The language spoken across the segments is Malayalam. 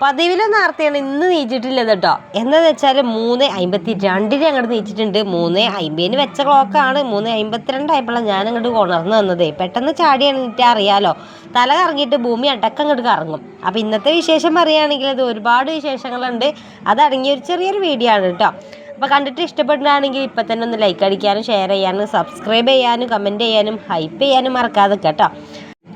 പതിവിലെ നേരത്തെയാണ് ഇന്ന് നീച്ചിട്ടില്ലത് കേട്ടോ എന്താണെന്ന് വെച്ചാൽ മൂന്ന് അമ്പത്തി രണ്ടിന് അങ്ങോട്ട് നീച്ചിട്ടുണ്ട്. മൂന്ന് അമ്പതിന് വെച്ച ക്ലോക്കാണ്. മൂന്ന് അമ്പത്തിരണ്ട് ഞാൻ അങ്ങോട്ട് ഉണർന്നു വന്നത്. പെട്ടെന്ന് ചാടി എണീറ്റ് അറിയാലോ. തല കറങ്ങിയിട്ട് ഭൂമി അടക്കം അങ്ങോട്ട് കറങ്ങും. അപ്പോൾ ഇന്നത്തെ വിശേഷം പറയുകയാണെങ്കിൽ അത് ഒരുപാട് വിശേഷങ്ങളുണ്ട്. അതടങ്ങിയ ഒരു ചെറിയൊരു വീഡിയോ ആണ് കേട്ടോ അപ്പോൾ കണ്ടിട്ട് ഇഷ്ടപ്പെടുകയാണെങ്കിൽ ഇപ്പം തന്നെ ഒന്ന് ലൈക്ക് അടിക്കാനും ഷെയർ ചെയ്യാനും സബ്സ്ക്രൈബ് ചെയ്യാനും കമന്റ് ചെയ്യാനും ഹൈപ്പ് ചെയ്യാനും മറക്കാതെ കേട്ടോ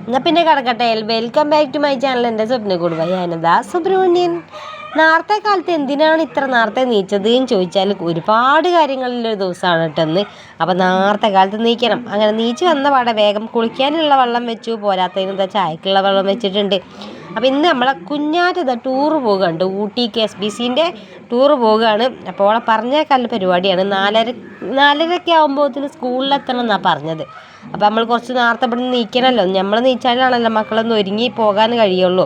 എന്നാൽ പിന്നെ കിടക്കട്ടെ. Welcome back to my channel എന്റെ സ്വപ്ന കുടുംബ. ഞാനതാ സുബ്രഹ്മണ്യൻ. നേരത്തെ കാലത്ത് എന്തിനാണ് ഇത്ര നേരത്തെ നീച്ചത് എന്ന് ചോദിച്ചാൽ ഒരുപാട് കാര്യങ്ങളിലൊരു ദിവസമാണ് കേട്ടെന്ന് അപ്പോൾ നേരത്തെ കാലത്ത് നീക്കണം. അങ്ങനെ നീച്ച് വന്ന പാടെ വേഗം കുളിക്കാനുള്ള വെള്ളം വെച്ചു. പോരാത്തതിന് എന്താ ചായക്കുള്ള വെള്ളം വെച്ചിട്ടുണ്ട്. അപ്പോൾ ഇന്ന് നമ്മളെ കുഞ്ഞാറ്റത് ടൂറ് പോകുകയുണ്ട് ഊട്ടിക്ക് എസ് ബി സിന്റെ ടൂറ് പോവുകയാണ് അപ്പോൾ അവളെ പറഞ്ഞേക്കാനുള്ള പരിപാടിയാണ്. നാലര നാലരയ്ക്ക് ആകുമ്പോഴത്തേന് സ്കൂളിലെത്തണം എന്നാണ് പറഞ്ഞത്. അപ്പോൾ നമ്മൾ കുറച്ച് നേരത്തെ ഇവിടെ നീക്കണമല്ലോ നമ്മൾ നീച്ചാലാണല്ലോ മക്കളൊന്ന് ഒരുങ്ങി പോകാൻ കഴിയുള്ളൂ.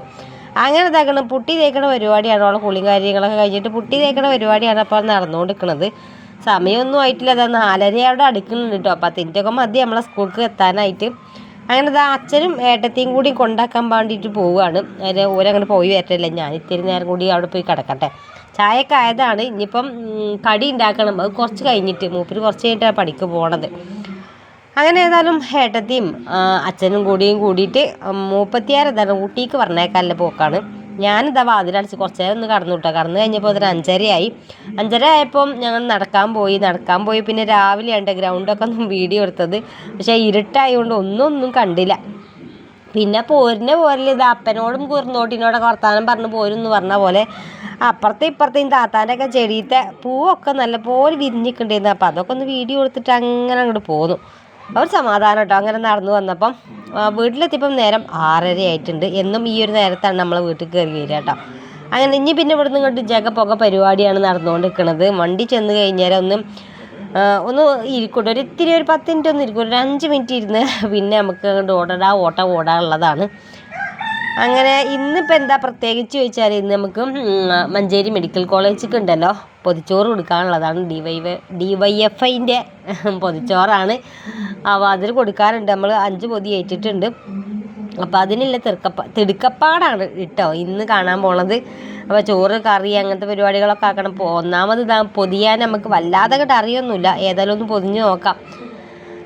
അങ്ങനെ ഇതാക്കണം. പുട്ടി തേക്കണ പരിപാടിയാണ്. അവളെ കുളിയും കാര്യങ്ങളൊക്കെ കഴിഞ്ഞിട്ട് പുട്ടി തേക്കണ പരിപാടിയാണ് അപ്പോൾ നടന്നുകൊണ്ടിരിക്കുന്നത് സമയമൊന്നും ആയിട്ടില്ല. അതാ നാലര അവിടെ അടുക്കുന്നുണ്ട് കേട്ടോ അപ്പോൾ അതിന്റെയൊക്കെ മതി നമ്മളെ സ്കൂൾക്ക് എത്താനായിട്ട്. അങ്ങനെ അത് അച്ഛനും ഏട്ടത്തെയും കൂടി കൊണ്ടാക്കാൻ വേണ്ടിയിട്ട് പോവുകയാണ് അതിന് ഓരങ്ങനെ പോയി വരട്ടില്ല ഞാൻ ഇത്തിരി നേരം കൂടി അവിടെ പോയി കിടക്കട്ടെ. ചായയൊക്കെ ആയതാണ്. ഇനിയിപ്പം കടി ഉണ്ടാക്കണം. അത് കുറച്ച് കഴിഞ്ഞിട്ട്. മൂപ്പര് കുറച്ച് കഴിഞ്ഞിട്ടാണ് പണിക്ക് പോണത്. അങ്ങനെ ഏതായാലും ഏട്ടത്തിയും അച്ഛനും കൂടിയും കൂടിയിട്ട് മൂപ്പത്തിയാറ് ഏതായാലും ഊട്ടിക്ക് പറഞ്ഞേക്കാനുള്ള പോക്കാണ്. ഞാനിതാ വാതിലടിച്ച് കുറച്ച് നേരം ഒന്ന് കടന്നു വിട്ടോ കടന്നു കഴിഞ്ഞപ്പോൾ ഒരു അഞ്ചരയായി. അഞ്ചര ആയപ്പം ഞങ്ങൾ നടക്കാൻ പോയി. നടക്കാൻ പോയി പിന്നെ രാവിലെയാണ് ഗ്രൗണ്ടൊക്കെ ഒന്ന് വീഡിയോ എടുത്തത്. പക്ഷേ ഇരുട്ടായതുകൊണ്ട് ഒന്നും ഒന്നും കണ്ടില്ല. പിന്നെ പോരിന്റെ പോരൽ ഇത് അപ്പനോടും കുറുന്നോട്ടിനോടൊക്കെ വർത്താനം പറഞ്ഞ് പോരെന്ന് പറഞ്ഞ പോലെ അപ്പുറത്തെ ഇപ്പുറത്തെയും താത്താന്റെ ഒക്കെ ചെടിയത്തെ പൂവൊക്കെ നല്ലപോലെ വിരിഞ്ഞിട്ടുണ്ടായിരുന്നു അപ്പോൾ അതൊക്കെ ഒന്ന് വീഡിയോ എടുത്തിട്ട് അങ്ങനെ അങ്ങോട്ട് പോന്നു. ഒരു സമാധാനം കേട്ടോ അങ്ങനെ നടന്നു വന്നപ്പം വീട്ടിലെത്തിയപ്പം നേരം ആറര ആയിട്ടുണ്ട്. എന്നും ഈ ഒരു നേരത്താണ് നമ്മൾ വീട്ടിൽ കയറി വരിക കേട്ടോ അങ്ങനെ ഇനി പിന്നെ ഇവിടുന്ന് ഇങ്ങോട്ട് ജഗ പുക പരിപാടിയാണ് നടന്നുകൊണ്ടിരിക്കുന്നത് വണ്ടി ചെന്ന് കഴിഞ്ഞാൽ ഒന്ന് ഒന്ന് ഇരിക്കട്ടെ. ഒരു ഇത്തിരി ഒരു പത്ത് മിനിറ്റ് ഒന്ന് ഇരിക്കും ഒരു അഞ്ച് മിനിറ്റ് ഇരുന്ന് പിന്നെ നമുക്ക് അങ്ങോട്ട് ഓടടാ ഓട്ടം ഓടാനുള്ളതാണ്. അങ്ങനെ ഇന്നിപ്പോൾ എന്താ പ്രത്യേകിച്ച് ചോദിച്ചാൽ ഇന്ന് നമുക്ക് മഞ്ചേരി മെഡിക്കൽ കോളേജിലേക്ക് ഉണ്ടല്ലോ. പൊതിച്ചോറ് കൊടുക്കാനുള്ളതാണ്. D Y D Y F ഐന്റെ പൊതിച്ചോറാണ്. അതിൽ കൊടുക്കാറുണ്ട്. നമ്മൾ അഞ്ച് പൊതി ഏറ്റിട്ടുണ്ട്. അപ്പോൾ അതിനുള്ള തിടുക്കപ്പ തിടുക്കപ്പാടാണ് കേട്ടോ ഇന്ന് കാണാൻ പോണത്. അപ്പോൾ ചോറ് കറി അങ്ങനത്തെ പരിപാടികളൊക്കെ ആക്കണം. ഇപ്പോൾ ഒന്നാമത് ഇതാ പൊതിയാൻ നമുക്ക് വല്ലാതെ അങ്ങോട്ട് അറിയൊന്നുമില്ല. ഏതായാലും ഒന്ന് പൊതിഞ്ഞ് നോക്കാം.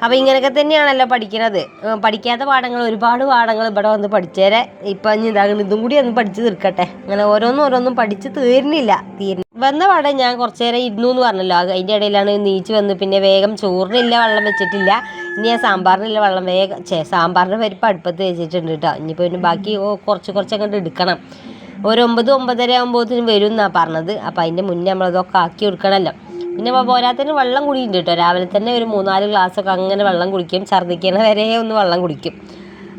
അപ്പോൾ ഇങ്ങനെയൊക്കെ തന്നെയാണല്ലോ പഠിക്കുന്നത് പഠിക്കാത്ത പാഠങ്ങൾ ഒരുപാട് പാഠങ്ങൾ ഇവിടെ വന്ന് പഠിച്ചേരെ. ഇപ്പം ഇനി ഇതാകുന്നു ഇതും കൂടി ഒന്ന് പഠിച്ച് തീർക്കട്ടെ. അങ്ങനെ ഓരോന്നും ഓരോന്നും പഠിച്ച് തീർന്നില്ല. തീർന്നു വന്ന പാടെ ഞാൻ കുറച്ച് നേരം ഇരുന്നു എന്ന് പറഞ്ഞല്ലോ. അത് അതിന്റെ ഇടയിലാണ് നീച്ച് വന്ന് പിന്നെ വേഗം ചോറിനില്ല വെള്ളം വെച്ചിട്ടില്ല. ഇനി ഞാൻ സാമ്പാറിനില്ല വെള്ളം വേഗം ചേ സാമ്പാറിന്റെ പരിപ്പ് അടുപ്പത്ത് വെച്ചിട്ടുണ്ട് കേട്ടോ ഇനിയിപ്പോൾ പിന്നെ ബാക്കി കുറച്ച് കുറച്ച് അങ്ങോട്ട് എടുക്കണം. ഒരു ഒമ്പത് ഒമ്പതര ആകുമ്പോഴത്തേനും വരും എന്നാണ് പറഞ്ഞത്. അപ്പോൾ അതിന്റെ മുന്നേ നമ്മളതൊക്കെ ആക്കി കൊടുക്കണമല്ലോ പിന്നെ പോരാത്തതിന് വെള്ളം കുടിയുണ്ട് കേട്ടോ രാവിലെ തന്നെ ഒരു മൂന്നാൽ ഗ്ലാസ്സൊക്കെ അങ്ങനെ വെള്ളം കുടിക്കും. ഛർദ്ദിക്കണ വരെ ഒന്ന് വെള്ളം കുടിക്കും.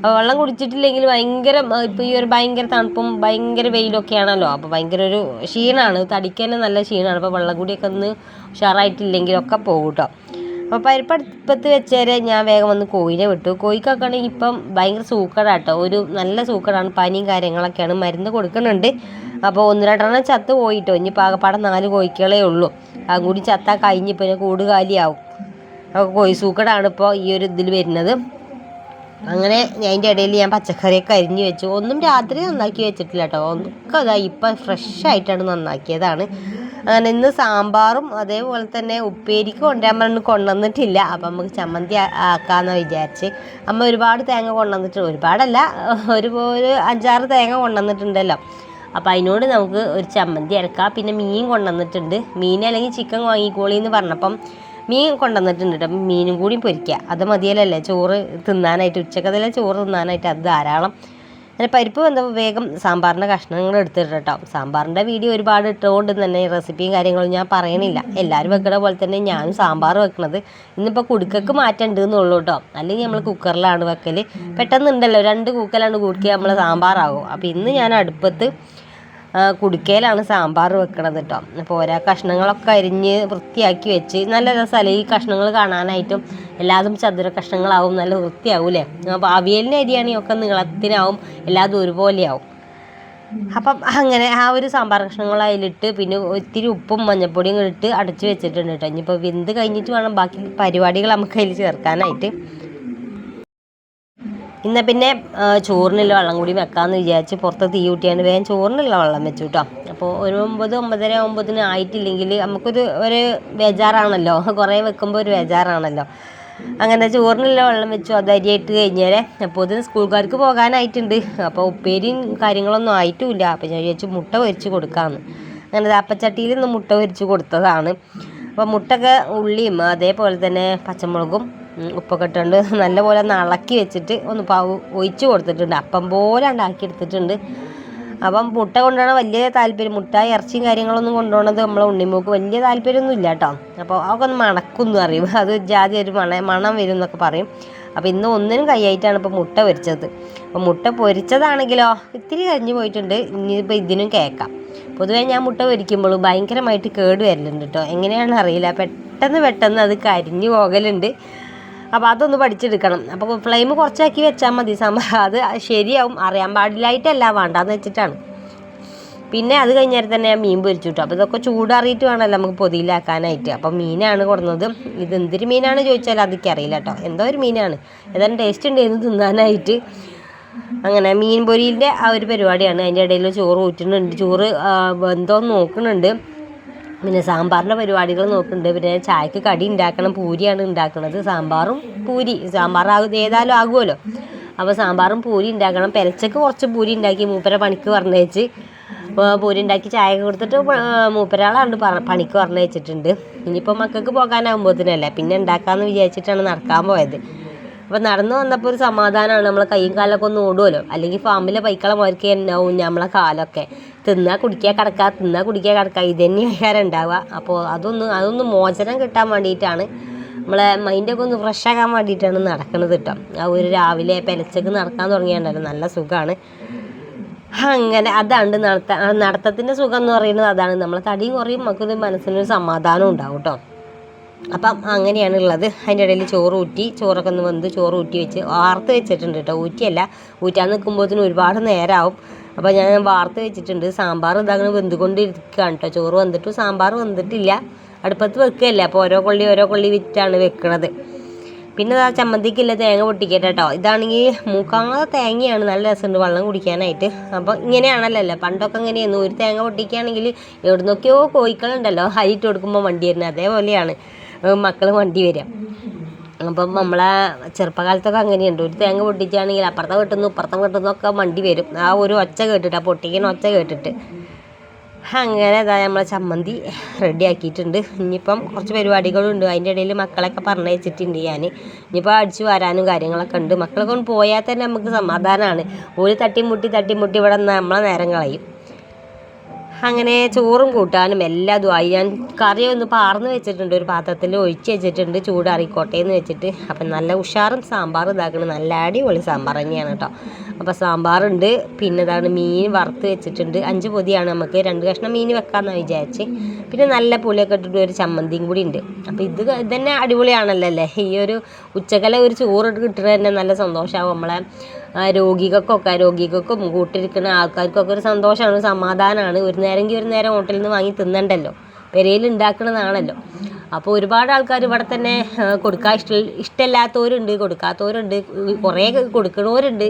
വെള്ളം കുടിച്ചിട്ടില്ലെങ്കിൽ ഭയങ്കര ഇപ്പോൾ ഈ ഒരു ഭയങ്കര തണുപ്പും ഭയങ്കര വെയിലൊക്കെ ആണല്ലോ അപ്പോൾ ഭയങ്കര ഒരു ക്ഷീണമാണ് തടിക്ക് തന്നെ നല്ല ക്ഷീണമാണ് അപ്പോൾ വെള്ളം കൂടിയൊക്കെ ഒന്ന് ഉഷാറായിട്ടില്ലെങ്കിലൊക്കെ പോകും കേട്ടോ അപ്പോൾ പരിപ്പടുപ്പത്ത് വെച്ചേരെ ഞാൻ വേഗം വന്ന് കോഴിനെ വിട്ടു. കോഴിക്കൊക്കെ ആണെങ്കിൽ ഇപ്പം ഭയങ്കര സൂക്കടാട്ടോ. ഒരു നല്ല സൂക്കടാണ്. പനിയും കാര്യങ്ങളൊക്കെയാണ്. മരുന്ന് കൊടുക്കുന്നുണ്ട്. അപ്പോൾ ഒന്ന് രണ്ടെണ്ണം ചത്ത് പോയിട്ടോ. ഇനി പാകപ്പാടെ നാല് കോഴിക്കളേ ഉള്ളൂ. അതും കൂടി ചത്താൽ കഴിഞ്ഞ് പിന്നെ കൂട് കാലിയാവും അപ്പോൾ കോഴി സൂക്കടാണ് ഇപ്പോൾ ഈ ഒരു ഇതിൽ വരുന്നത്. അങ്ങനെ അതിന്റെ ഇടയിൽ ഞാൻ പച്ചക്കറിയൊക്കെ അരിഞ്ഞ് വെച്ചു. ഒന്നും രാത്രി നന്നാക്കി വെച്ചിട്ടില്ല കേട്ടോ. ഒക്കെ അതാ ഇപ്പം ഫ്രഷ് ആയിട്ടാണ് നന്നാക്കിയതാണ്. അങ്ങനെ ഇന്ന് സാമ്പാറും അതേപോലെ തന്നെ ഉപ്പേരിക്ക് കൊണ്ടുവരാൻ പറഞ്ഞു കൊണ്ടുവന്നിട്ടില്ല. അപ്പം നമുക്ക് ചമ്മന്തി ആക്കാമെന്ന് വിചാരിച്ച് അമ്മ ഒരുപാട് തേങ്ങ കൊണ്ടുവന്നിട്ട് ഒരുപാടല്ല ഒരു ഒരു അഞ്ചാറ് തേങ്ങ കൊണ്ടുവന്നിട്ടുണ്ടല്ലോ. അപ്പോൾ അതിനോട് നമുക്ക് ഒരു ചമ്മന്തി അരക്കാം. പിന്നെ മീൻ കൊണ്ടുവന്നിട്ടുണ്ട്. മീൻ അല്ലെങ്കിൽ ചിക്കൻ വാങ്ങിക്കോളി എന്ന് പറഞ്ഞപ്പം മീൻ കൊണ്ടുവന്നിട്ടുണ്ട് കേട്ടോ മീനും കൂടി പൊരിക്കുക അത് മതിയല്ലല്ലേ? ചോറ് തിന്നാനായിട്ട് ഉച്ചക്കതല്ല ചോറ് തിന്നാനായിട്ട് അത് ധാരാളം. അങ്ങനെ പരിപ്പ് വന്നപ്പോൾ വേഗം സാമ്പാറിന്റെ കഷ്ണങ്ങൾ എടുത്തിട്ട് കേട്ടോ സാമ്പാറിന്റെ വീഡിയോ ഒരുപാട് ഇട്ടുകൊണ്ട് തന്നെ റെസിപ്പിയും കാര്യങ്ങളും ഞാൻ പറയണില്ല. എല്ലാവരും വെക്കണ പോലെ തന്നെ ഞാനും സാമ്പാർ വെക്കണത് ഇന്നിപ്പോൾ കുടുക്കക്ക് മാറ്റമുണ്ട് എന്നുള്ളൂ കേട്ടോ അല്ലെങ്കിൽ നമ്മൾ കുക്കറിലാണ് വെക്കൽ പെട്ടെന്നുണ്ടല്ലോ രണ്ട് കൂക്കലാണ് കൂടിക്കുക നമ്മൾ സാമ്പാറാകും അപ്പോൾ ഇന്ന് ഞാൻ അടുപ്പത്ത് കുടുക്കയിലാണ് സാമ്പാർ വെക്കണത് കേട്ടോ അപ്പോൾ ഓരോ കഷ്ണങ്ങളൊക്കെ അരിഞ്ഞ് വൃത്തിയാക്കി വെച്ച് നല്ല രസമല്ലേ ഈ കഷ്ണങ്ങൾ കാണാനായിട്ടും എല്ലാതും ചതുര കഷ്ണങ്ങളാവും നല്ല വൃത്തിയാവൂലേ അപ്പോൾ അവിയലിന്റെ അരിയാണെങ്കിൽ നീളത്തിനാവും എല്ലാതും ഒരുപോലെയാവും. അപ്പം അങ്ങനെ ആ ഒരു സാമ്പാർ കഷ്ണങ്ങൾ അതിലിട്ട് പിന്നെ ഒത്തിരി ഉപ്പും മഞ്ഞപ്പൊടിയും ഇട്ട് അടച്ച് വെച്ചിട്ടുണ്ട് കേട്ടോ ഇനിയിപ്പോൾ വിന്ത് കഴിഞ്ഞിട്ട് വേണം ബാക്കി പരിപാടികൾ നമുക്ക് അതിൽ ചേർക്കാനായിട്ട്. ഇന്ന് പിന്നെ ചോറിനുള്ള വെള്ളം കൂടി വെക്കാമെന്ന് വിചാരിച്ച് പുറത്ത് തീ കൂട്ടിയാണ് വേഗം ചോറിനുള്ള വെള്ളം വെച്ചു കേട്ടോ അപ്പോൾ ഒരു ഒമ്പത് ഒമ്പതര ഒമ്പതിന് ആയിട്ടില്ലെങ്കിൽ നമുക്കൊരു ഒരു ബേജാറാണല്ലോ. കുറേ വെക്കുമ്പോൾ ഒരു ബേജാറാണല്ലോ. അങ്ങനെ ചോറിനുള്ള വെള്ളം വെച്ചു അത് അരിയായിട്ട് കഴിഞ്ഞേരെ. അപ്പോൾ ഇതിന് സ്കൂൾക്കാർക്ക് പോകാനായിട്ടുണ്ട്. അപ്പോൾ ഉപ്പേരിയും കാര്യങ്ങളൊന്നും ആയിട്ടുമില്ല അപ്പോൾ ഞാൻ വിചാരിച്ചു മുട്ട പൊരിച്ച് കൊടുക്കാമെന്ന് അങ്ങനെ അപ്പച്ചട്ടിയിൽ നിന്ന് മുട്ട പൊരിച്ച് കൊടുത്തതാണ്. അപ്പോൾ മുട്ടൊക്കെ ഉള്ളിയും അതേപോലെ തന്നെ പച്ചമുളകും ഉപ്പൊക്കെ നല്ലപോലെ ഒന്ന് ഇളക്കി വെച്ചിട്ട് ഒന്ന് പാവ് ഒഴിച്ച് കൊടുത്തിട്ടുണ്ട്. അപ്പം പോലെ ഉണ്ടാക്കി എടുത്തിട്ടുണ്ട്. അപ്പം മുട്ട കൊണ്ടുപോകണ വലിയ താല്പര്യം മുട്ട ഇറച്ചിയും കാര്യങ്ങളൊന്നും കൊണ്ടുപോകണത് നമ്മളെ ഉണ്ണിമൂക്ക് വലിയ താല്പര്യമൊന്നും ഇല്ല കേട്ടോ. അപ്പോൾ അതൊക്കെ ഒന്ന് മണക്കുന്നു അറിയും അത് ജാതി ഒരു മണ മണം വരും എന്നൊക്കെ പറയും. അപ്പോൾ ഇന്ന് ഒന്നിനും കൈയായിട്ടാണ് ഇപ്പോൾ മുട്ട പൊരിച്ചത്. അപ്പോൾ മുട്ട പൊരിച്ചതാണെങ്കിലോ ഇത്തിരി കരിഞ്ഞു പോയിട്ടുണ്ട്. ഇനിയിപ്പോൾ ഇതിനും കേൾക്കാം. പൊതുവേ ഞാൻ മുട്ട പൊരിക്കുമ്പോൾ ഭയങ്കരമായിട്ട് കേട് വരലുണ്ട് കേട്ടോ. എങ്ങനെയാണെന്ന് അറിയില്ല. പെട്ടെന്ന് പെട്ടെന്ന് അത് കരിഞ്ഞു പോകലുണ്ട്. അപ്പോൾ അതൊന്ന് പഠിച്ചെടുക്കണം. അപ്പോൾ ഫ്ലെയിം കുറച്ചാക്കി വെച്ചാൽ മതി. സംഭവം അത് ശരിയാവും. അറിയാൻ പാടില്ലായിട്ടല്ല വേണ്ടാന്ന് വെച്ചിട്ടാണ്. പിന്നെ അത് കഴിഞ്ഞാൽ തന്നെ മീൻ പൊരിച്ചു കിട്ടും അപ്പോൾ ഇതൊക്കെ ചൂടാറിയിട്ട് വേണമല്ലോ നമുക്ക് പൊതിയിലാക്കാനായിട്ട്. അപ്പോൾ മീനാണ് കൊടുന്നത്. ഇത് എന്തൊരു മീനാണ് ചോദിച്ചാൽ അതൊക്കെ അറിയില്ല കേട്ടോ എന്തോ ഒരു മീനാണ്. ഏതായാലും ടേസ്റ്റ് ഉണ്ടായിരുന്നു തിന്നാനായിട്ട്. അങ്ങനെ മീൻ പൊരിയിന്റെ ആ ഒരു പരിപാടിയാണ്. അതിന്റെ ഇടയിൽ ചോറ് ഊറ്റുന്നുണ്ട്. ചോറ് എന്തോ നോക്കുന്നുണ്ട്. പിന്നെ സാമ്പാറിന്റെ പരിപാടികൾ നോക്കുന്നുണ്ട്. പിന്നെ ചായക്ക് കടി ഉണ്ടാക്കണം പൂരിയാണ് ഉണ്ടാക്കുന്നത്. സാമ്പാറും പൂരി. സാമ്പാർ ആകും ഏതായാലും ആകുമല്ലോ. അപ്പോൾ സാമ്പാറും പൂരി ഉണ്ടാക്കണം. പെലച്ചക്ക് കുറച്ച് പൂരി ഉണ്ടാക്കി മൂപ്പര പണിക്ക് പറഞ്ഞേച്ച് പൂരി ഉണ്ടാക്കി ചായ കൊടുത്തിട്ട് മൂപ്പരാളാണ്ട് പറ- പണിക്ക് പറഞ്ഞയച്ചിട്ടുണ്ട്. ഇനിയിപ്പോൾ മക്കൾക്ക് പോകാനാകുമ്പോഴത്തേനല്ലേ. പിന്നെ ഉണ്ടാക്കാമെന്ന് വിചാരിച്ചിട്ടാണ് നടക്കാൻ പോയത്. അപ്പോൾ നടന്നു വന്നപ്പോൾ ഒരു സമാധാനമാണ് നമ്മളെ കൈയും കാലൊക്കെ ഒന്ന് ഓടുമല്ലോ അല്ലെങ്കിൽ ഫാമിലെ പൈക്കളെ മുരക്കി ഉണ്ടാവും നമ്മളെ കാലൊക്കെ. തിന്നാ കുടിക്കുക കിടക്കുക തിന്നാ കുടിക്കുക കിടക്കുക ഇത് തന്നെ ഉണ്ടാവുക. അപ്പോൾ അതൊന്ന് അതൊന്ന് മോചനം കിട്ടാൻ വേണ്ടിയിട്ടാണ് നമ്മളെ മൈൻഡൊക്കെ ഒന്ന് ഫ്രഷ് ആക്കാൻ വേണ്ടിയിട്ടാണ് നടക്കുന്നത് കേട്ടോ ആ ഒരു രാവിലെ പെലച്ചക്ക് നടക്കാൻ തുടങ്ങിയാണ്ടല്ലോ. നല്ല സുഖമാണ് അങ്ങനെ അതാണ് നടത്ത നടത്തത്തിന്റെ സുഖം എന്ന് പറയുന്നത് അതാണ്. നമ്മളെ തടിയും കുറയും നമുക്കൊരു മനസ്സിനൊരു സമാധാനം ഉണ്ടാവും കേട്ടോ അപ്പം അങ്ങനെയാണ് ഉള്ളത് അതിന്റെ ഇടയിൽ ചോറ് ഊറ്റി ചോറൊക്കെ ഒന്ന് വെന്ത് ചോറ് ഊറ്റി വെച്ച് വാർത്ത് വെച്ചിട്ടുണ്ട് കേട്ടോ. ഊറ്റിയല്ല ഊറ്റാൻ നിൽക്കുമ്പോഴത്തേനും ഒരുപാട് നേരമാവും അപ്പോൾ ഞാൻ വാർത്ത് വെച്ചിട്ടുണ്ട്. സാമ്പാർ ഇതങ്ങനെ വെന്തുകൊണ്ടിരിക്കുകയാണ് കേട്ടോ. ചോറ് വന്നിട്ട് സാമ്പാർ വന്നിട്ടില്ല. അടുപ്പത്ത് വെക്കുകയല്ല. അപ്പോൾ ഓരോ കൊള്ളി ഓരോ കൊള്ളി വിറ്റാണ് വെക്കണത്. പിന്നെ ആ ചമ്മന്തിക്കില്ല തേങ്ങ പൊട്ടിക്കട്ടെ കേട്ടോ. ഇതാണെങ്കിൽ മൂക്കാതെ തേങ്ങയാണ് നല്ല രസമുണ്ട് വെള്ളം കുടിക്കാനായിട്ട്. അപ്പോൾ ഇങ്ങനെയാണല്ലോ പണ്ടൊക്കെ ഇങ്ങനെയായിരുന്നു. ഒരു തേങ്ങ പൊട്ടിക്കുകയാണെങ്കിൽ എവിടുന്നൊക്കെയോ കോഴിക്കളുണ്ടല്ലോ. ഹൈറ്റ് കൊടുക്കുമ്പോൾ വണ്ടി വരുന്നത് അതേപോലെയാണ്. മക്കൾ വണ്ടി വരിക അപ്പം നമ്മളെ ചെറുപ്പകാലത്തൊക്കെ അങ്ങനെയുണ്ട്. ഒരു തേങ്ങ പൊട്ടിച്ചാണെങ്കിൽ അപ്പുറത്തെ വീട്ടിൽ നിന്ന് ഇപ്പുറത്തെ വീട്ടിൽ നിന്നൊക്കെ വണ്ടി വരും. ആ ഒരു ഒച്ച കേട്ടിട്ട് ആ പൊട്ടിക്കുന്ന ഒച്ച കേട്ടിട്ട്. അങ്ങനെ ഇതാ നമ്മളെ ചമ്മന്തി റെഡി ആക്കിയിട്ടുണ്ട്. ഇനിയിപ്പം കുറച്ച് പരിപാടികളുണ്ട്. അതിന്റെ ഇടയിൽ മക്കളൊക്കെ പറഞ്ഞയച്ചിട്ടുണ്ട് ഞാൻ. ഇനിയിപ്പോൾ അടിച്ചു വരാനും കാര്യങ്ങളൊക്കെ ഉണ്ട്. മക്കളൊക്കെ ഒന്ന് പോയാൽ തന്നെ നമുക്ക് സമാധാനമാണ്. ഒരു തട്ടിമുട്ടി തട്ടിമുട്ടി ഇവിടെ നമ്മളെ നേരം കളയും. അങ്ങനെ ചോറും കൂട്ടാനും എല്ലാതും ആയി. ഞാൻ കറി ഒന്ന് പാർന്ന് വെച്ചിട്ടുണ്ട്. ഒരു പാത്രത്തിൽ ഒഴിച്ച് വെച്ചിട്ടുണ്ട്. ചൂടാറിക്കോട്ടെ എന്ന് വെച്ചിട്ട്. അപ്പം നല്ല ഉഷാറും സാമ്പാർ ഇതാക്കണം. നല്ല അടിപൊളി സാമ്പാർ തന്നെയാണ് കേട്ടോ. അപ്പോൾ സാമ്പാറുണ്ട്. പിന്നെ ഇതാണ് മീൻ വറുത്ത് വെച്ചിട്ടുണ്ട്. അഞ്ച് പൊതിയാണ് നമുക്ക്. രണ്ട് കഷ്ണം മീൻ വെക്കാമെന്നാണ് വിചാരിച്ച്. പിന്നെ നല്ല പുളിയൊക്കെ ഇട്ടിട്ട് ഒരു ചമ്മന്തിയും കൂടി ഉണ്ട്. അപ്പോൾ ഇത് ഇതന്നെ അടിപൊളിയാണല്ലോ അല്ലേ? ഈ ഒരു ഉച്ചക്കല ഒരു ചോറ് കിട്ടുന്നത് തന്നെ നല്ല സന്തോഷമാവും നമ്മളെ രോഗികൾക്കൊക്കെ രോഗികൾക്കും കൂട്ടിരിക്കുന്ന ആൾക്കാർക്കൊക്കെ ഒരു സന്തോഷമാണ് സമാധാനമാണ്. ഒരു നേരമെങ്കിൽ ഒരു നേരം ഹോട്ടലിൽ നിന്ന് വാങ്ങി തിന്നണ്ടല്ലോ. പെരയിൽ ഉണ്ടാക്കുന്നതാണല്ലോ അപ്പോൾ ഒരുപാട് ആൾക്കാർ ഇവിടെ തന്നെ കൊടുക്കാൻ ഇഷ്ട ഇഷ്ടമില്ലാത്തവരുണ്ട് കൊടുക്കാത്തവരുണ്ട് കുറേ കൊടുക്കണവരുണ്ട്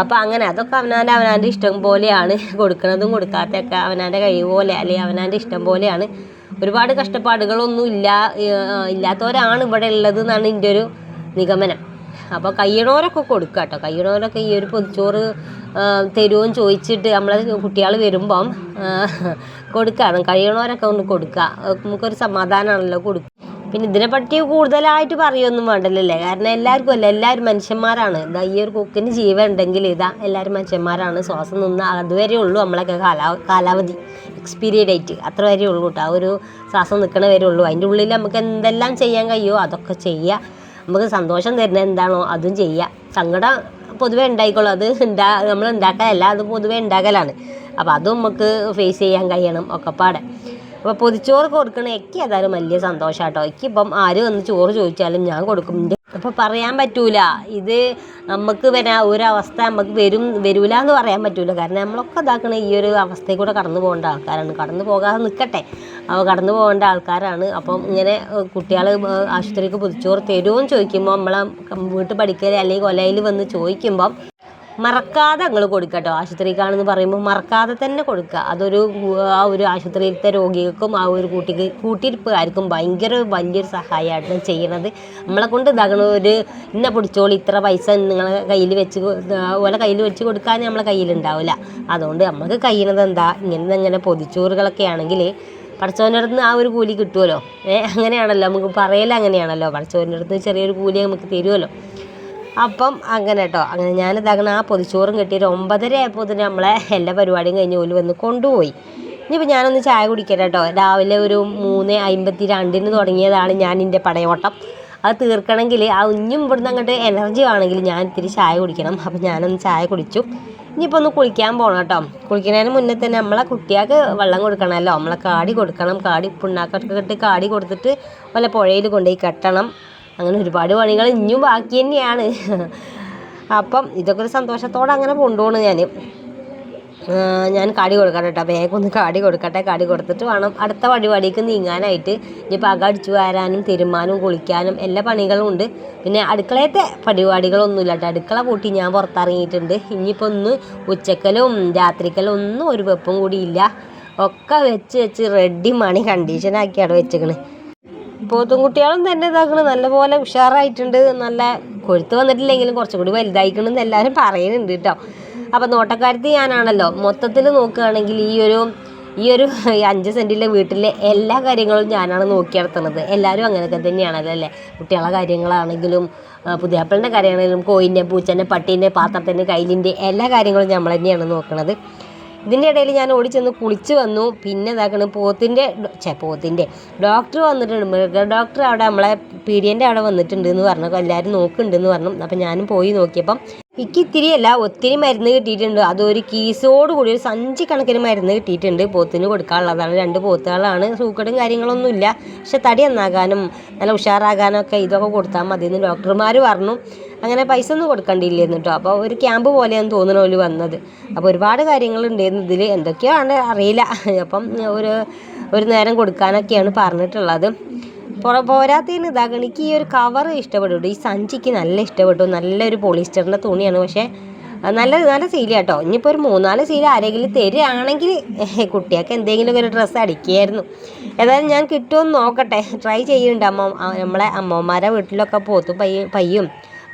അപ്പോൾ അങ്ങനെ അതൊക്കെ അവനാന്റെ അവനാന്റെ ഇഷ്ടം പോലെയാണ്. കൊടുക്കുന്നതും കൊടുക്കാത്തതൊക്കെ അവനാന്റെ കഴിവ് പോലെ അല്ലെങ്കിൽ അവനാന്റെ ഇഷ്ടം പോലെയാണ്. ഒരുപാട് കഷ്ടപ്പാടുകളൊന്നും ഇല്ല ഇല്ലാത്തവരാണ് ഇവിടെ ഉള്ളത് എന്നാണ് എന്റെ ഒരു നിഗമനം. അപ്പോൾ കയ്യണോരൊക്കെ കൊടുക്കുക കേട്ടോ കയ്യണോരൊക്കെ ഈ ഒരു പൊതിച്ചോറ് തരുമെന്ന് ചോദിച്ചിട്ട് നമ്മൾ കുട്ടികൾ വരുമ്പം കൊടുക്കുകയാണ് കഴിയണവരൊക്കെ ഒന്ന് കൊടുക്കുക നമുക്കൊരു സമാധാനമാണല്ലോ കൊടുക്കുക പിന്നെ ഇതിനെപ്പറ്റി കൂടുതലായിട്ട് പറയൊന്നും വേണ്ടല്ലേ കാരണം എല്ലാവർക്കും അല്ല? എല്ലാവരും മനുഷ്യന്മാരാണ്. ഇതാ ഈ ഒരു കുക്കിന് ജീവൻ ഉണ്ടെങ്കിൽ ഇതാ എല്ലാവരും മനുഷ്യന്മാരാണ്. ശ്വാസം നിന്ന് അതുവരെ ഉള്ളൂ നമ്മളൊക്കെ കാലാ കാലാവധി എക്സ്പീരിയ ഡേറ്റ് അത്ര വരെ ഉള്ളൂ കേട്ടോ. ആ ഒരു ശ്വാസം നിൽക്കണ വരെ ഉള്ളൂ. അതിന്റെ ഉള്ളിൽ നമുക്ക് എന്തെല്ലാം ചെയ്യാൻ കഴിയുമോ അതൊക്കെ ചെയ്യുക നമുക്ക് സന്തോഷം തരുന്നത് എന്താണോ അതും ചെയ്യുക സങ്കടം പൊതുവേ ഉണ്ടായിക്കോളും. അത് ഉണ്ടാ നമ്മൾ ഉണ്ടാക്കാനല്ല അത് പൊതുവേ ഉണ്ടാക്കലാണ്. അപ്പോൾ അതും നമുക്ക് ഫേസ് ചെയ്യാൻ കഴിയണം ഒക്കെ പാടെ. അപ്പോൾ പൊതിച്ചോറ് കൊടുക്കണ എനിക്ക് ഏതായാലും വലിയ സന്തോഷം കേട്ടോ എനിക്കിപ്പം ആര് വന്ന് ചോറ് ചോദിച്ചാലും ഞാൻ കൊടുക്കും. അപ്പോൾ പറയാൻ പറ്റൂല. ഇത് നമുക്ക് വരാ ഒരവസ്ഥ നമുക്ക് വരും വരൂല എന്ന് പറയാൻ പറ്റൂല. കാരണം നമ്മളൊക്കെ ഇതാക്കണ ഈ ഒരു അവസ്ഥയിൽ കൂടെ കടന്നു പോകേണ്ട ആൾക്കാരാണ്. കടന്നു പോകാതെ നിൽക്കട്ടെ അപ്പോൾ കടന്നു പോകേണ്ട ആൾക്കാരാണ്. അപ്പം ഇങ്ങനെ കുട്ടികൾ ആശുപത്രിക്ക് പുതിച്ചോറ് തരുമോ എന്ന് ചോദിക്കുമ്പോൾ നമ്മളെ വീട്ടിൽ പഠിക്കൽ അല്ലെങ്കിൽ കൊലയിൽ വന്ന് ചോദിക്കുമ്പം മറക്കാതെ നിങ്ങൾ ആശുപത്രി ആശുപത്രിക്കാണെന്ന് പറയുമ്പോൾ മറക്കാതെ തന്നെ കൊടുക്കുക. അതൊരു ആ ഒരു ആശുപത്രിയിലത്തെ രോഗികൾക്കും ആ ഒരു കൂട്ടിക്ക് കൂട്ടിരിപ്പുകാർക്കും ഭയങ്കര വലിയൊരു സഹായമായിട്ട് ചെയ്യണത്. നമ്മളെ കൊണ്ട് ഇതാകണ ഒരു ഇന്ന പിടിച്ചോളി ഇത്ര പൈസ നിങ്ങളെ കയ്യിൽ വെച്ച് ഓല കയ്യിൽ വെച്ച് കൊടുക്കാൻ നമ്മളെ കയ്യിലുണ്ടാവില്ല അതുകൊണ്ട് നമുക്ക് കഴിയണത് എന്താ? ഇങ്ങനെ ഇങ്ങനെ പൊതിച്ചോറുകളൊക്കെ ആണെങ്കിൽ പഠിച്ചവന്റെ അടുത്ത് ആ ഒരു കൂലി കിട്ടുമല്ലോ ഏഹ് അങ്ങനെയാണല്ലോ. നമുക്ക് പറയലങ്ങനെയാണല്ലോ പഠിച്ചവന്റെ അടുത്ത് ചെറിയൊരു കൂലി നമുക്ക് തരുമല്ലോ അപ്പം അങ്ങനെ കേട്ടോ അങ്ങനെ ഞാൻ അങ്ങനെ ആ പൊതിച്ചോറും കെട്ടിയൊരു ഒമ്പതര ആയപ്പോൾ തന്നെ നമ്മളെ എല്ലാ പരിപാടിയും കഴിഞ്ഞ് ഓൽ വന്ന് കൊണ്ടുപോയി. ഇനിയിപ്പോൾ ഞാനൊന്ന് ചായ കുടിക്കട്ടെ കേട്ടോ രാവിലെ ഒരു മൂന്ന് അമ്പത്തി രണ്ടിന് തുടങ്ങിയതാണ് ഞാൻ എന്റെ പടയോട്ടം അത് തീർക്കണമെങ്കിൽ ആ ഇഞ്ഞും ഇവിടുന്ന് അങ്ങോട്ട് എനർജി ആണെങ്കിൽ ഞാൻ ഇത്തിരി ചായ കുടിക്കണം. അപ്പം ഞാനൊന്ന് ചായ കുടിച്ചു. ഇനിയിപ്പോൾ ഒന്ന് കുളിക്കാൻ പോകണം കേട്ടോ കുളിക്കുന്നതിന് മുന്നേ തന്നെ നമ്മളെ കുട്ടികൾക്ക് വെള്ളം കൊടുക്കണമല്ലോ. നമ്മളെ കാടി കൊടുക്കണം. കാടി പുണ്ണാക്കൊക്കെ കാടി കൊടുത്തിട്ട് വല്ല പുഴയിൽ കൊണ്ടുപോയി കെട്ടണം. അങ്ങനെ ഒരുപാട് പണികൾ ഇനിയും ബാക്കി തന്നെയാണ്. അപ്പം ഇതൊക്കെ ഒരു സന്തോഷത്തോടെ അങ്ങനെ കൊണ്ടുപോകണം ഞാൻ ഞാൻ കാടി കൊടുക്കട്ടെ കേട്ടോ. വേഗം കാടി കൊടുക്കട്ടെ. കാടി കൊടുത്തിട്ട് വേണം അടുത്ത പരിപാടിക്ക് നീങ്ങാനായിട്ട്. ഇനിയിപ്പോൾ അക അടിച്ചു വാരാനും തിരുമാനും കുളിക്കാനും എല്ലാ പണികളും ഉണ്ട്. പിന്നെ അടുക്കളയത്തെ പരിപാടികളൊന്നും ഇല്ല കേട്ടോ. അടുക്കള കൂട്ടി ഞാൻ പുറത്തിറങ്ങിയിട്ടുണ്ട്. ഇനിയിപ്പോൾ ഒന്ന് ഉച്ചക്കലും രാത്രിക്കലും ഒന്നും ഒരു വെപ്പും കൂടിയില്ല. ഒക്കെ വെച്ച് വെച്ച് റെഡി മണി കണ്ടീഷനാക്കിയാണ് വെച്ചേക്കണ്. പോത്തും കുട്ടികളും തന്നെ ഇതാക്കണ്. നല്ലപോലെ ഉഷാറായിട്ടുണ്ട്. നല്ല കൊഴുത്ത് വന്നിട്ടില്ലെങ്കിലും കുറച്ചും കൂടി വലുതായിക്കണമെന്ന് എല്ലാവരും പറയുന്നുണ്ട് കേട്ടോ. അപ്പം നോട്ടക്കാരത്തി ഞാനാണല്ലോ മൊത്തത്തിൽ നോക്കുകയാണെങ്കിൽ ഈ ഒരു ഈ ഒരു അഞ്ച് സെന്റിലെ വീട്ടിലെ എല്ലാ കാര്യങ്ങളും ഞാനാണ് നോക്കി നടത്തുന്നത്. എല്ലാവരും അങ്ങനെയൊക്കെ തന്നെയാണല്ലോ അല്ലേ? കുട്ടികളെ കാര്യങ്ങളാണെങ്കിലും പുതിയാപ്പിളിന്റെ കാര്യമാണെങ്കിലും കോയിന്റെ പൂച്ചന്റെ പട്ടീന്റെ പാത്രത്തിന്റെ കയ്യിലിന്റെ എല്ലാ കാര്യങ്ങളും നമ്മൾ തന്നെയാണ് നോക്കുന്നത് ഇതിന്റെ ഇടയിൽ ഞാൻ ഓടി ചെന്ന് കുളിച്ച് വന്നു. പിന്നെ ഇതാക്കണ് പോത്തിന്റെ ചെ പോത്തിന്റെ ഡോക്ടർ വന്നിട്ടുണ്ട്. മൃഗ ഡോക്ടർ അവിടെ നമ്മളെ പീഡിയന്റെ അവിടെ വന്നിട്ടുണ്ട് എന്ന് പറഞ്ഞു. എല്ലാവരും നോക്കുന്നുണ്ടെന്ന് പറഞ്ഞു. അപ്പം ഞാനും പോയി നോക്കിയപ്പം എനിക്ക് ഇത്തിരിയല്ല ഒത്തിരി മരുന്ന് കിട്ടിയിട്ടുണ്ട്. അതൊരു കീസോട് കൂടി ഒരു സഞ്ചി കണക്കിന് മരുന്ന് കിട്ടിയിട്ടുണ്ട്. പോത്തിന് കൊടുക്കാനുള്ളതാണ്. രണ്ട് പോത്തുകളാണ്. സൂക്കടും കാര്യങ്ങളൊന്നുമില്ല. പക്ഷെ തടി നന്നാകാനും നല്ല ഉഷാറാകാനും ഒക്കെ ഇതൊക്കെ കൊടുത്താൽ മതി എന്ന് ഡോക്ടർമാർ പറഞ്ഞു. അങ്ങനെ പൈസ ഒന്നും കൊടുക്കണ്ടില്ലായിരുന്നു കേട്ടോ അപ്പോൾ ഒരു ക്യാമ്പ് പോലെയാണ് തോന്നുന്നു അവർ വന്നത്. അപ്പോൾ ഒരുപാട് കാര്യങ്ങളുണ്ടായിരുന്നു ഇതിൽ എന്തൊക്കെയാണ് അറിയില്ല. അപ്പം ഒരു ഒരു നേരം കൊടുക്കാനൊക്കെയാണ് പറഞ്ഞിട്ടുള്ളത്. പുറ പോരാത്തതിന് ഇതാകണം എനിക്ക് ഈ ഒരു കവർ ഇഷ്ടപ്പെട്ടു. ഈ സഞ്ചിക്ക് നല്ല ഇഷ്ടപ്പെട്ടു. നല്ലൊരു പോളിസ്റ്ററിന്റെ തുണിയാണ്. പക്ഷേ നല്ല നല്ല സീല കേട്ടോ ഇനിയിപ്പോൾ ഒരു മൂന്നാൽ സീല ആരെങ്കിലും തരികയാണെങ്കിൽ കുട്ടികൾക്ക് എന്തെങ്കിലും ഒരു ഡ്രസ്സ് അടിക്കുകയായിരുന്നു. ഏതായാലും ഞാൻ കിട്ടുമെന്ന് നോക്കട്ടെ. ട്രൈ ചെയ്യുന്നുണ്ട് അമ്മ നമ്മളെ അമ്മമാരെ വീട്ടിലൊക്കെ പോത്തും പയ്യ പയ്യും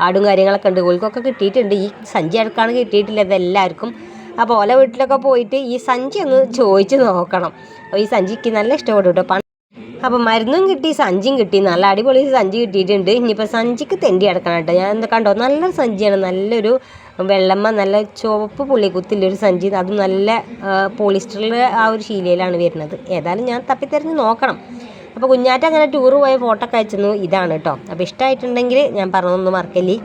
ആടും കാര്യങ്ങളൊക്കെ ഉണ്ട്. ഓൽക്കൊക്കെ കിട്ടിയിട്ടുണ്ട്. ഈ സഞ്ചി അടക്കാണ് കിട്ടിയിട്ടില്ല? ഇതെല്ലാവർക്കും അപ്പോൾ ഓല വീട്ടിലൊക്കെ പോയിട്ട് ഈ സഞ്ചി ഒന്ന് ചോദിച്ച് നോക്കണം. അപ്പോൾ ഈ സഞ്ചിക്ക് നല്ല ഇഷ്ടപ്പെട്ടു കേട്ടോ പണ്ട് അപ്പം മരുന്നും കിട്ടി സഞ്ചിയും കിട്ടി. നല്ല അടിപൊളി സഞ്ചി കിട്ടിയിട്ടുണ്ട്. ഇനിയിപ്പോൾ സഞ്ചിക്ക് തെണ്ടി അടക്കണം കേട്ടോ. ഞാൻ എന്താ കണ്ടോ? നല്ല സഞ്ചിയാണ്. നല്ലൊരു വെള്ളമ്മ നല്ല ചുവപ്പ് പുള്ളിക്കുത്തില്ലൊരു സഞ്ചി. അതും നല്ല പോളിസ്റ്ററിൽ ആ ഒരു ശീലയിലാണ് വരുന്നത്. ഏതായാലും ഞാൻ തപ്പിത്തെറിഞ്ഞ് നോക്കണം. അപ്പോൾ കുഞ്ഞാറ്റ അങ്ങനെ ടൂർ പോയ ഫോട്ടോ ഒക്കെ അയച്ചെന്നു ഇതാണ് കേട്ടോ. അപ്പോൾ ഇഷ്ടമായിട്ടുണ്ടെങ്കിൽ ഞാൻ പറഞ്ഞൊന്നും മറക്കല്ലേ.